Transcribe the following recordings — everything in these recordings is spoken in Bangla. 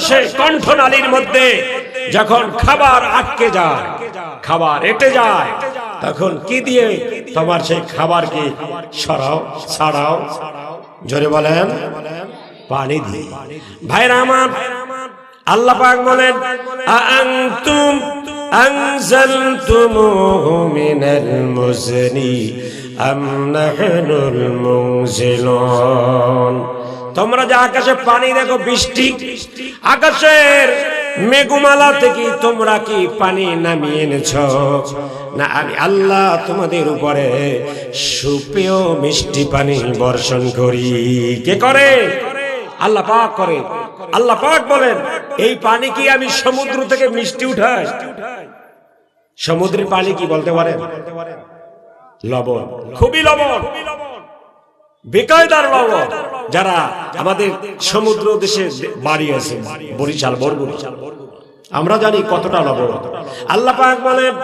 দেশে কণ্ঠনালীর মধ্যে যখন খাবার আটকে যায়, খাবার এটে যায়, তখন কি দিয়ে তোমার সেই খাবারকে সরাও, ছাড়াও? জোরে বলেন। পানি দিয়ে। ভাইরা আমার, আল্লাহ পাক বলেন আনতুম আনজালতুমুহু মিনাল মুজনি, আম নাহনুল মুনজিলুন। তোমরা যে আকাশে পানি দেখো, বৃষ্টি, আকাশের মেঘমালা থেকে তোমরা কি পানি নামিয়ে এনেছ? না, আমি আল্লাহ তোমাদের উপরে সুপেয় মিষ্টি পানি বর্ষণ করি। কে করে? আল্লাহ পাক করে। আল্লাহ পাক বলেন, এই পানি কি আমি সমুদ্র থেকে মিষ্টি উঠাই? সমুদ্রের পানি কি বলতে পারেন? লবণ। খুবই লবণ। বেকায়দার লবণ। যারা আমাদের সমুদ্র দেশে বাড়ি আছে বরিশাল, বরগুনা। আমরা জানি কতটা লবণ আল্লাহ পাক বলেন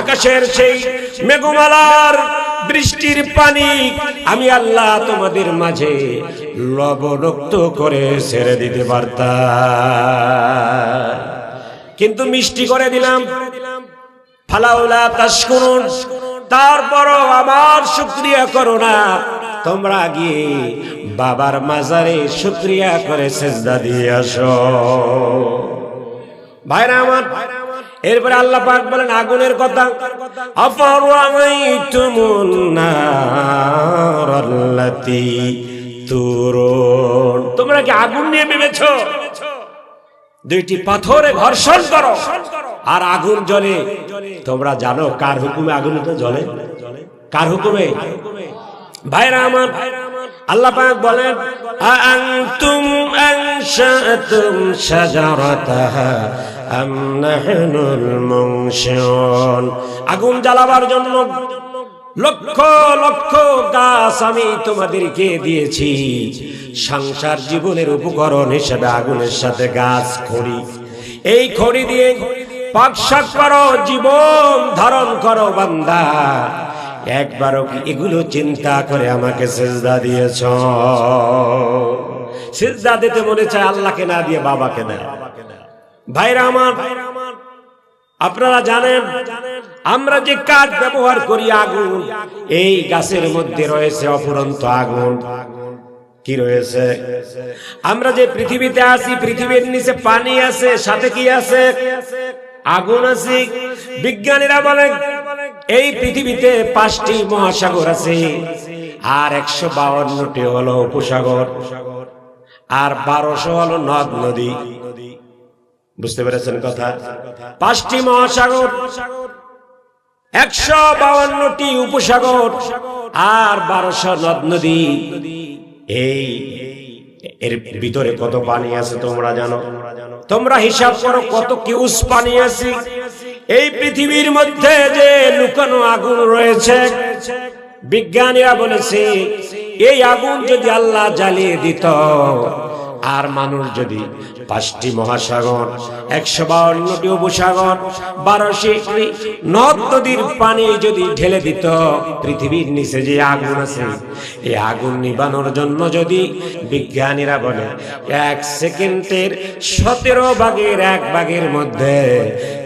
আকাশের সেই মেঘমালার বৃষ্টির পানি আমি আল্লাহ তোমাদের মাঝে লবণাক্ত করে ছেড়ে দিতে পারতাম। কিন্তু মিষ্টি করে দিলাম। ফালাউলা তাশকুরুন। তারপরও আমার শুক্রিয়া করো না। তোমরা গিয়ে বাবার মাজারে শুক্রিয়া করে সেজদা দিয়ে আসো। ভাইরা আমার, এরপরে আল্লাহ পাক বলেন, আগুনের কথা আফারাইতুমুন তোমরা কি আগুন নিয়ে ভেবেছো? দুইটি পাথরে ঘর্ষণ করো। আর আগুন জ্বলে। তোমরা জানো কার হুকুমে আগুন জ্বলে? কার হুকুমে? ভাইরা আমার, আল্লাহ পাক বলেন আনতুম আনশাতুম শাজারাতাহা আম নাহনুল মুনশিউন? আগুন জ্বালাবার জন্য লক্ষ লক্ষ গাছ আমি তোমাদেরকে দিয়েছি। সংসার জীবনের উপকরণ হিসেবে আগুনের সাথে গাছ খড়ি। এই খড়ি দিয়ে পাক শাক করো জীবন ধারণ করো বান্দা। একবারও কি এগুলো চিন্তা করে আমাকে সেজদা দিয়েছ? সেজদা দিতে মনে চায় আল্লাহকে না দিয়ে বাবাকে দেয়। ভাইরা আমার আপনারা জানেন, আমরা যে কাঠ ব্যবহার করি আগুন, এই গাছের মধ্যে রয়েছে অফুরন্ত আগুন। কি রয়েছে? আমরা যে পৃথিবীতে আছি, পৃথিবীর নিচে পানি আছে, সাথে কি আছে? আগুন আছে। বিজ্ঞানীরা বলেন, এই পৃথিবীতে পাঁচটি মহাসাগর আছে, আর একশো বাউন্নটি হলো উপসাগর, আর বারোশো হলো নদ নদী। বুঝতে পেরেছেন কথা? পাঁচটি মহাসাগর একশো বাউন্নটি উপসাগর আর বারোশো নদ নদী। এই এর ভিতরে কত পানি আছে তোমরা জানো? তোমরা হিসাব করো কত কিউস পানি আছে। এই পৃথিবীর মধ্যে যে লুকানো আগুন রয়েছে বিজ্ঞানীরা বলেছে এই আগুন যদি আল্লাহ জ্বালিয়ে দিত আর মানুষ যদি পাঁচটি মহাসাগর, একশো বাউন্নটি উপসাগর, বারোশো নদ নদীর পানি যদি ঢেলে দিত, পৃথিবীর নিচে যে আগুন আছে, এই আগুন নিবানোর জন্য যদি বিজ্ঞানীরা বলে, এক সেকেন্ডের সতেরো ভাগের এক ভাগের মধ্যে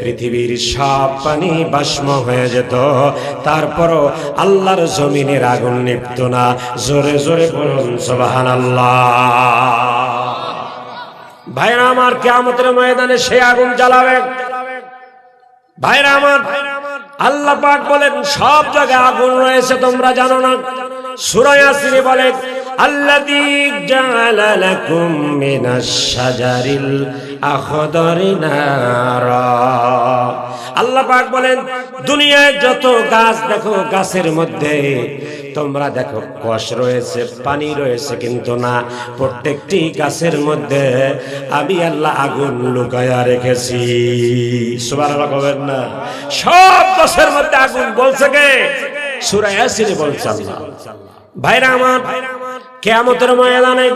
পৃথিবীর সব পানি বাষ্ম হয়ে যেত। তারপরও আল্লাহর জমিনের আগুন নিপ্ত না। জোরে জোরে বলুন সোবাহান আল্লাহ ভাইরা আমার কেয়ামতের ময়দানে সে আগুন জ্বালাবে। ভাইরা আমার, আল্লাহ পাক বলেন, সব জায়গায় আগুন রয়েছে, তোমরা জানো না। সূরা ইয়াসিনে বলেন, আল্লাযী জাআলা লাকুম মিনাশ শাজারিল আল্লাহ পাক বলেন, দুনিয়ায় যত গাছ দেখো, গাছের মধ্যে তোমরা দেখো, কষ রয়েছে, পানি রয়েছে, কিন্তু না। প্রত্যেকটি গাছের মধ্যে আমি আল্লাহ আগুন লুকায়া রেখেছি। সুবহানাল্লাহ কবেন না? সব গাছের মধ্যে আগুন বলছে কে? সূরা ইয়াসিনে বলছে আল্লাহ। ভাইরা আমার, কিয়ামতের ময়দানে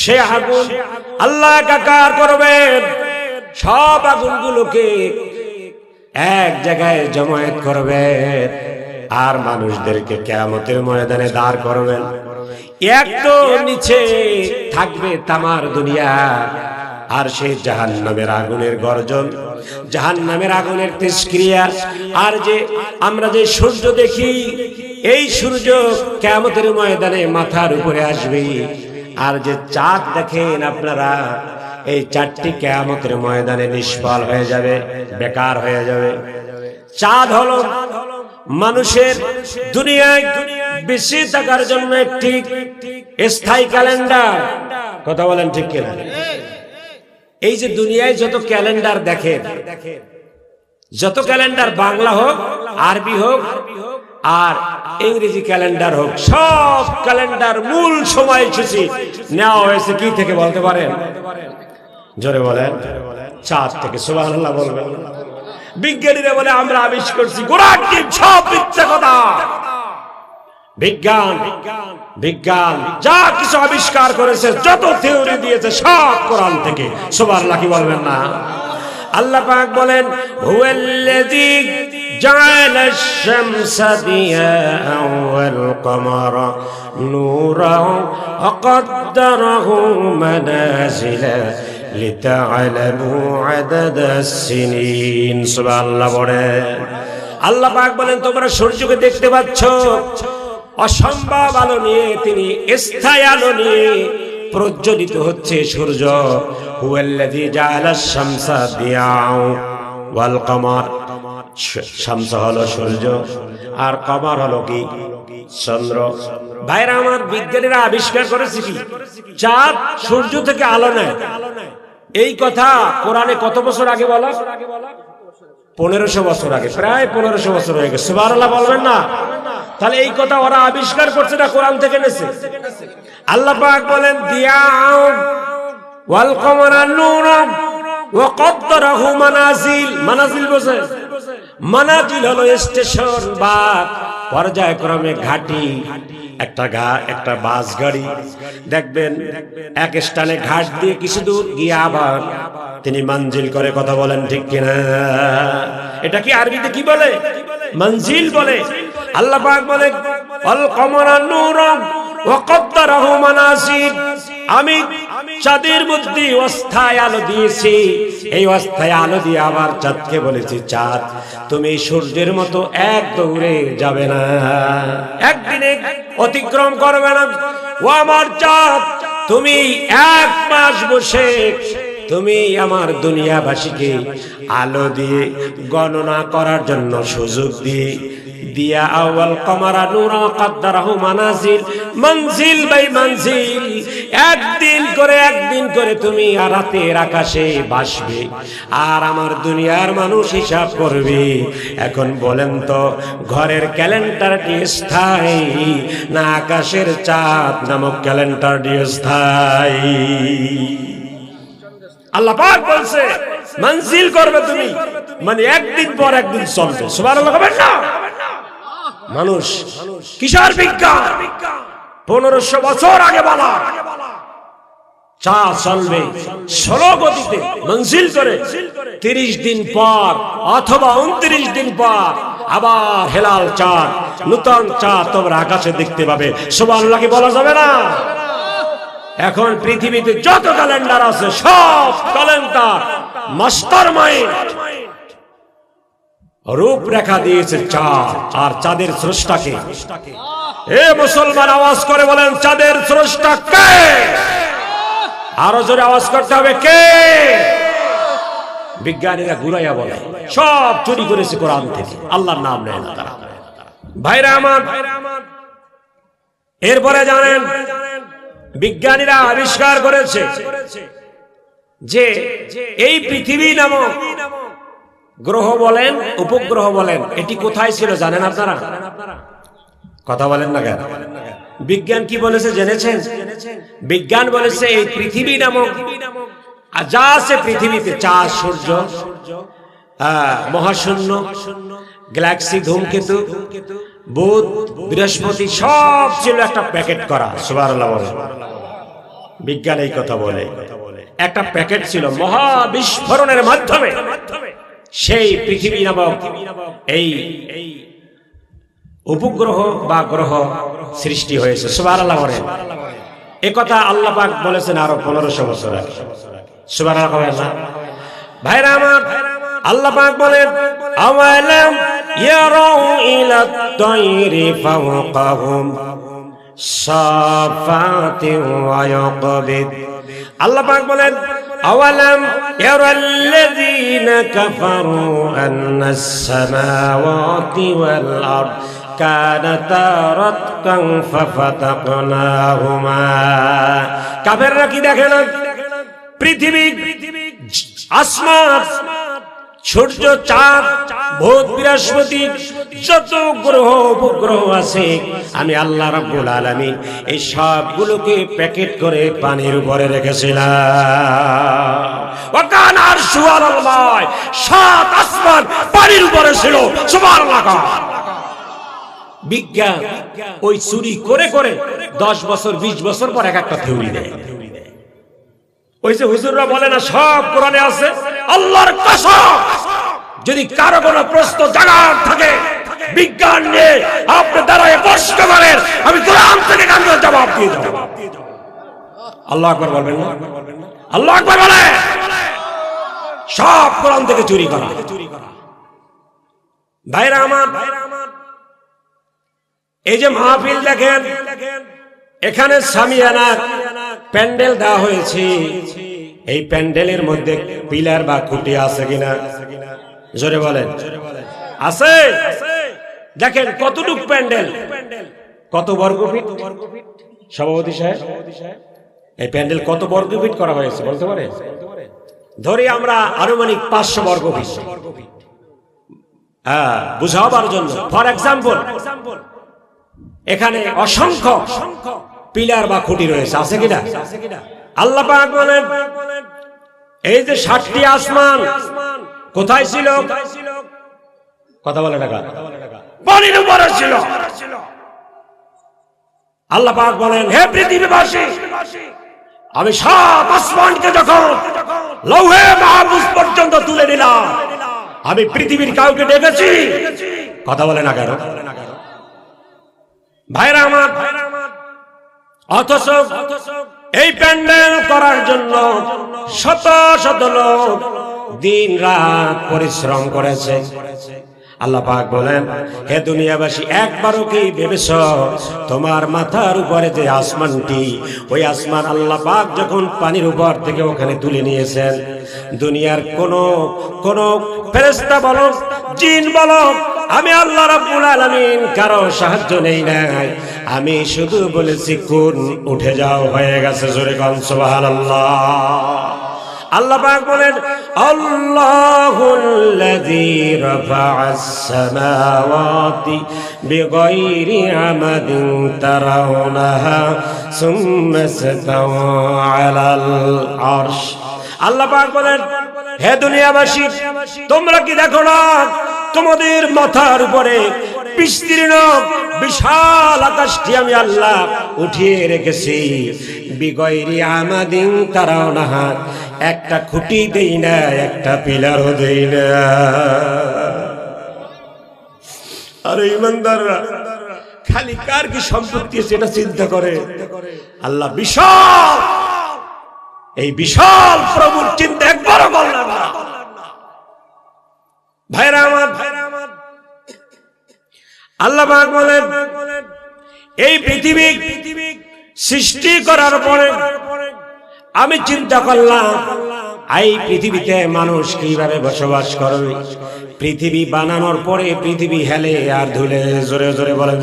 সে আগুন আল্লাহ কাকার করবেন সব আগুনগুলোকে এক জায়গায় জমায়েত করবেন আর মানুষদেরকে কেয়ামতের ময়দানে দাঁড় করবেন। এক তো নিচে থাকবে তামার দুনিয়া। আর সেই জাহান নামের আগুনের গর্জন জাহান নামের আগুনের তেজক্রিয়া। আর যে আমরা যে সূর্য দেখি এই সূর্য কেমতের ময়দানে মাথার উপরে আসবে। আর যে চাঁদ দেখেন আপনারা এই চারটি কেয়ামতের ময়দানে নিষ্ফল হয়ে যাবে বেকার হয়ে যাবে। চাঁদ হলো মানুষের দুনিয়ায় বেশি থাকার জন্য একটি স্থায়ী ক্যালেন্ডার। কথা বলেন ঠিক কিনা? এই যে দুনিয়ায় যত ক্যালেন্ডার দেখেন, যত ক্যালেন্ডার বাংলা হোক, আরবি হোক, আর ইংরেজি ক্যালেন্ডার হোক, সব ক্যালেন্ডার মূল সময়সূচি নেওয়া হয়েছে কি থেকে বলতে পারেন? জোরে বলেন, চাঁদ থেকে, সুবহানাল্লাহ বলবেন। বিজ্ঞানীরা বলে আমরা আবিষ্কার করছি গোড়ার ডিম সব মিথ্যা কথা বিজ্ঞান বিজ্ঞান যা কিছু আবিষ্কার করেছে যত থিওরি দিয়েছে সব কোরআন থেকে সুবহানাল্লাহ কি বলবেন না আল্লাহ পাক বলেন হুয়াল্লাযী جعل الشمس ضياء والقمر نورا وقدره منازل আল্লাহ বলে। আল্লাহ পাক বলেন, তোমরা সূর্যকে দেখতে পাচ্ছ। অসম্ভব আলো নিয়ে তিনি স্থায়ী আলো নিয়ে প্রজ্বলিত হচ্ছে সূর্য। শামসা সূর্য, আর কমার হলো কি? চন্দ্র। ভাইরা, আমার বিজ্ঞানীরা আবিষ্কার করেছে কি? চাঁদ সূর্য থেকে আলো নেয়। এই কথা কোরআনে কত বছর আগে বলা? পনেরোশো বছর আগে, প্রায় পনেরোশো বছর হয়ে গেছে। সুবহানাল্লাহ বলবেন না? তাহলে এই কথা ওরা আবিষ্কার করছে না কোরআন থেকে নেছে আল্লাহ পাক বলেন বোঝে মানাজিল হলো স্টেশন বা পর্যায়ক্রমে ঘাটি, একটা গা, একটা বাস গাড়ি। দেখবেন, এক স্থানে ঘাট দিয়ে কিছু দূর গিয়ে আবার তিনি মঞ্জিল করে কথা বলেন, ঠিক কিনা? এটা কি আরবিতে কি বলে? মঞ্জিল বলে। আল্লাহ পাক বলে অল কমরা নূরম ওয়া কদ্দারাহু মানাজিল আমি চাঁদের মধ্যে অস্থায় আলো দিয়েছি। এই অস্থায় আলো দিয়ে আবার চাঁদকে বলেছি, চাঁদ, তুমি সূর্যের মতো এক দৌড়ে যাবে না। একদিনে অতিক্রম করবে না। ও আমার চাঁদ, তুমি এক মাস বসে তুমি আমার দুনিয়াবাসীকে আলো দিয়ে গণনা করার জন্য সুযোগ দিয়ে দিয়া আওয়াল কমারা নূরা কাদ্দারাহু মানাজিল মঞ্জিল বাই মঞ্জিল একদিন করে একদিন করে তুমি রাতের আকাশে বাসবে আর আমার দুনিয়ার মানুষ হিসাব করবে। এখন বলেন তো, ঘরের ক্যালেন্ডারটি স্থায়ী না আকাশের চাঁদ নামক ক্যালেন্ডারটি স্থায়ী? আল্লাহ পাক বলছে, মঞ্জিল করবে তুমি। মানে একদিন পর একদিন চলবে। সুবহানাল্লাহ হবে না? মানুষ, কিশোর বিজ্ঞান, পনেরোশো বছর আগে বলা চা চলবে ষোলো গতিতে মঞ্জিল করে, তিরিশ দিন পর অথবা উনত্রিশ দিন পর আবার হেলাল চাঁদ, নূতন চাঁদ তোমরা আকাশে দেখতে পাবে। সুবহানাল্লাহ বলা যাবে না? এখন পৃথিবীতে যত ক্যালেন্ডার আছে, সব ক্যালেন্ডার মাস্টার মাইন্ড রূপরেখা দিয়েছে চাঁদ, আর চাঁদের স্রষ্টাকে। এ মুসলমান আওয়াজ করে বলেন, চাঁদের স্রষ্টা কে? আরও জোরে আওয়াজ করতে হবে, কে? বিজ্ঞানীরা ঘুরাইয়া বলে, সব চুরি করেছে কোরআন থেকে, আল্লাহর নাম নেয় না তারা। ভাইরা আমার, এরপরে জানেন বিজ্ঞানীরা আবিষ্কার করেছে যে এই পৃথিবী নামক গ্রহ বলেন, উপগ্রহ বলেন, এটি কোথায় ছিল জানেন আপনারা? কথা বলেন না কেন? বিজ্ঞান কি বলেছে জেনেছেন? বিজ্ঞান বলেছে এই পৃথিবী নামক, আর যা আছে পৃথিবীতে চাঁদ সূর্য মহাশূন্য, গ্যালাক্সি, ধূমকেতু বুধ, বৃহস্পতি সব ছিল একটা প্যাকেট করা বিজ্ঞান এই কথা বলে। একটা প্যাকেট ছিল মহা বিস্ফোরণের মাধ্যমে। সেই পৃথিবী নামক এই উপগ্রহ বা গ্রহ সৃষ্টি হয়েছে সুবাহ আল্লাহ আল্লাহ পাক বলেছেন আরও পনেরোশো বছর আগে। সুবাহ আল্লাহ। ভাইরা আমার, আল্লাহ পাক বলেন ইয়ারাউ ইলা তাইরি ফাওকাহুম সাফাতি ওয়া ইয়াকবিদ আল্লাহ পাক বলেন আওয়ালাম ইয়ারাল্লাযীনা কাফারু আন্নাস সামাওয়াতি ওয়াল আরদ كانتا رتقا ففتقناهما কাফেররা কি দেখে না পৃথিবী আসমান সূর্য চাঁদ ভূত বৃহস্পতি, যত গ্রহ, উপগ্রহ আছে, আমি আল্লাহ রাব্বুল আলামিন এই সবগুলোকে প্যাকেট করে পানির উপরে রেখেছিলাম। ওয়াকান আলাল মায় সাত আসমান পানির উপরে ছিল, সুবহানাল্লাহ। বিজ্ঞান ওই চুরি করে করে দশ বছর, বিশ বছর পর এক একটা থিওরি দেয়। ওই যে হুজুররা বলে না, সব কোরআনে আছে? আল্লাহর কসম, যদি কারও কোনো প্রশ্ন জাগার থাকে, বিজ্ঞান নিয়ে আপনি দাঁড়ায় প্রশ্ন করেন আমি কোরআন থেকে গান জবাব দিয়ে দেবো। আল্লাহ আকবার বলবেন না? আল্লাহ আকবার বলে? সব কোরআন থেকে চুরি করা। ভাইরা আমার, এই যে মাহফিল দেখেন, এখানে সামিয়ানা প্যান্ডেল দেওয়া হয়েছে। এই প্যান্ডেলের মধ্যে পিলার বা খুঁটি আছে কিনা? জোরে বলেন। আছে? দেখেন কতটুক প্যান্ডেল। কত বর্গ ফিট সভাপতি সাহেব, এই প্যান্ডেল কত বর্গ ফিট করা হয়েছে, বলতে পারে ধরি আমরা আনুমানিক পাঁচশো বর্গ ফিট হ্যাঁ বুঝাবার জন্য। ফর এক্সাম্পল, এখানে অসংখ্য পিলার বা খুঁটি রয়েছে, আছে কিনা? আল্লাহ বলেন, এই যে ষাটটি আসমান, কোথায় ছিল? কথা বলে টাকা পানির উপরে ছিল। আল্লাহ পাক বলেন, হে পৃথিবীবাসী, আমি সব আসমানকে যখন লৌহে মাহবুজ পর্যন্ত তুলে নিলাম, আমি পৃথিবীর কাউকে ডেকেছি কথা বলে না কেন? ভাইরা আমার, অথচ এই প্যান্ডেল করার জন্য শত শত লোক দিন রাত পরিশ্রম করেছে। আল্লাহ পাক বলেন, হে দুনিয়াবাসী, একবারও কি ভেবেছ তোমার মাথার উপরে যে আসমানটি, ওই আসমান আল্লাহ পাক যখন পানির উপর থেকে ওখানে তুলে নিয়েছেন? দুনিয়ার কোন কোন ফেরেস্তা বলো জিন বলো আমি আল্লাহ রাব্বুল আলামিন কারও সাহায্য নেই নাই। আমি শুধু বলেছি কোন উঠে যাও, হয়ে গেছে জোরে গান সুবহানাল্লাহ। আল্লাহ পাক বলেন, আল্লাহুল্লাযী রাফা'আস সামাওয়াতি বিগাইরি আমাদিন তারাউনাহা সুম্মা ইসতাওয়া আলাল আরশ। আল্লাহ পাক বলেন, হে দুনিয়াবাসী, তোমরা কি দেখো না তোমাদের মাথার উপরে বিস্তীর্ণ বিশাল আকাশটি আমি আল্লাহ উঠিয়ে রেখেছি। বিগয়রি আমাদিন তারাও না একটা খুঁটি দেই না, একটা পিলারও দেই না। আরে ইমানদাররা, খালি কার কি সম্পত্তি এটা চিন্তা করে? আল্লাহ বিশাল, এই বিশাল প্রভুর চিন্তা একবারও করলাম না ভাইরা বলেন, এই পৃথিবী সৃষ্টি করার পরে আমি চিন্তা করলাম এই পৃথিবীতে মানুষ কীভাবে বসবাস করবে পৃথিবী বানানোর পরে পৃথিবী হেলে আর ধুলে জোরে জোরে বলেন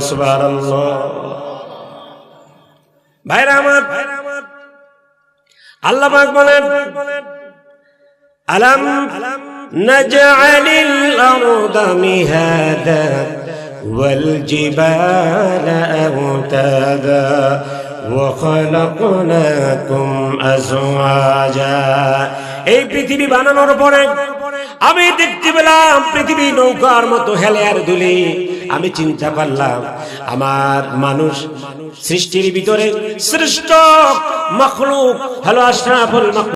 আমার, আল্লাহ বলেন আরদা মিহাদা ওয়াল জিবালা আওতাদা وخلقناكم أزواجا এই পৃথিবী বানানোর পরে আমি দেখতে পেলাম পৃথিবী নৌকার মতো হেলে আর দুলি আমি চিন্তা করলাম আমার মানুষ সৃষ্টির ভিতরে শ্রেষ্ঠ মখলুক হলো আশরাফুল মখলুক